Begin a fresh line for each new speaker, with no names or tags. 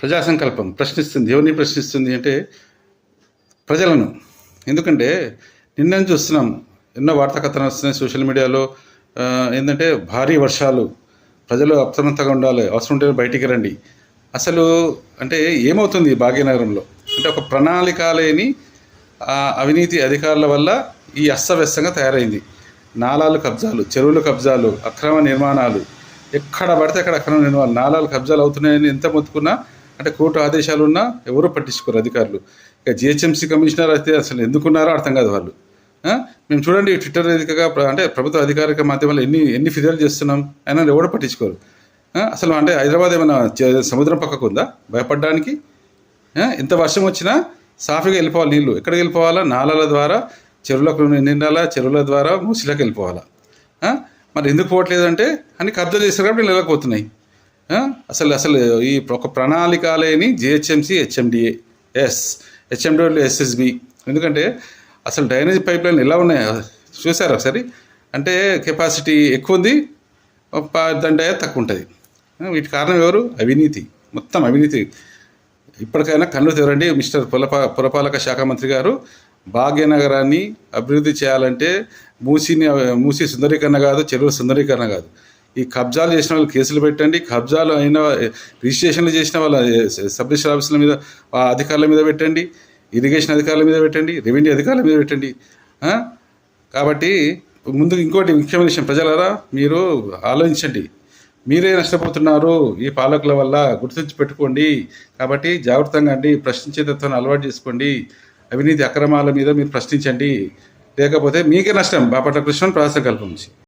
ప్రజా సంకల్పం ప్రశ్నిస్తుంది. ఎవరిని ప్రశ్నిస్తుంది అంటే ప్రజలను. ఎందుకంటే నిన్న చూస్తున్నాం ఎన్నో వార్తా కథనాలు వస్తున్నాయి సోషల్ మీడియాలో. ఏంటంటే భారీ వర్షాలు ప్రజలు అప్రమత్తంగా ఉండాలి అవసరం ఉంటే బయటికి రండి. అసలు అంటే ఏమవుతుంది భాగ్యనగరంలో? అంటే ఒక ప్రణాళిక లేని అవినీతి అధికారుల వల్ల ఈ అస్తవ్యస్తంగా తయారైంది. నాలాలు కబ్జాలు చెరువులు కబ్జాలు అక్రమ నిర్మాణాలు. ఎక్కడ పడితే అక్కడ అక్రమ నిర్మాణాలు. నాలాలు కబ్జాలు అవుతున్నాయని ఎంత మొత్తుకున్నా అంటే కోర్టు ఆదేశాలు ఉన్నా ఎవరు పట్టించుకోరు అధికారులు. ఇక జిహెచ్ఎంసీ కమిషనర్ అయితే అసలు ఎందుకున్నారో అర్థం కాదు వాళ్ళు. మేము చూడండి ట్విట్టర్ వేదికగా అంటే ప్రభుత్వ అధికారిక మాధ్యమాలు ఎన్ని ఎన్ని ఫిర్యాదు చేస్తున్నాం అయినా ఎవరు పట్టించుకోరు. అసలు అంటే హైదరాబాద్ ఏమైనా సముద్రం పక్కకు ఉందా భయపడడానికి ఎంత ఇంత వర్షం వచ్చినా సాఫీగా వెళ్ళిపోవాలి నీళ్ళు ఎక్కడికి వెళ్ళిపోవాలా? నాలాల ద్వారా చెరువులకు నిండాలా చెరువుల ద్వారా మూసిలోకి వెళ్ళిపోవాలా? మరి ఎందుకు పోవట్లేదంటే అని కబ్జా చేశారు కాబట్టి నీళ్ళు పోతున్నాయి అసలు అసలు ఈ ఒక ప్రణాళిక లేని GHMC HMDA. Yes. HMDA SSB. ఎందుకంటే అసలు డ్రైనేజ్ పైప్ లైన్ ఎలా ఉన్నాయి? చూసారు ఒకసారి? అంటే కెపాసిటీ ఎక్కువ ఉంది ప- తక్కువ ఉంటుంది వీటి కారణం ఎవరు? అవినీతి. మొత్తం అవినీతి. ఇప్పటికైనా కళ్ళు తెరండి మిస్టర్ పులపా పురపాలక శాఖ మంత్రి గారు. భాగ్యనగరాన్ని అభివృద్ధి చేయాలంటే మూసిని మూసి సుందరీకరణ కాదు చెరువుల సుందరీకరణ కాదు. ఈ కబ్జాలు చేసిన వాళ్ళు కేసులు పెట్టండి. కబ్జాలు అయిన రిజిస్ట్రేషన్లు చేసిన వాళ్ళ సబ్ రిజిస్టర్ ఆఫీసుల మీద అధికారుల మీద పెట్టండి. ఇరిగేషన్ అధికారుల మీద పెట్టండి. రెవెన్యూ అధికారుల మీద పెట్టండి. కాబట్టి ముందు ఇంకోటి ముఖ్యమైన విషయం. ప్రజలారా మీరు ఆలోచించండి. మీరే నష్టపోతున్నారు. ఈ పాలకుల వల్ల గుర్తించి పెట్టుకోండి. కాబట్టి జాగ్రత్తగా అండి. ప్రశ్నించే తత్వాన్ని అలవాటు చేసుకోండి. అవినీతి అక్రమాల మీద మీరు ప్రశ్నించండి. లేకపోతే మీకే నష్టం. బాపట్ల కృష్ణ ప్రాసకల్పం కల్పించి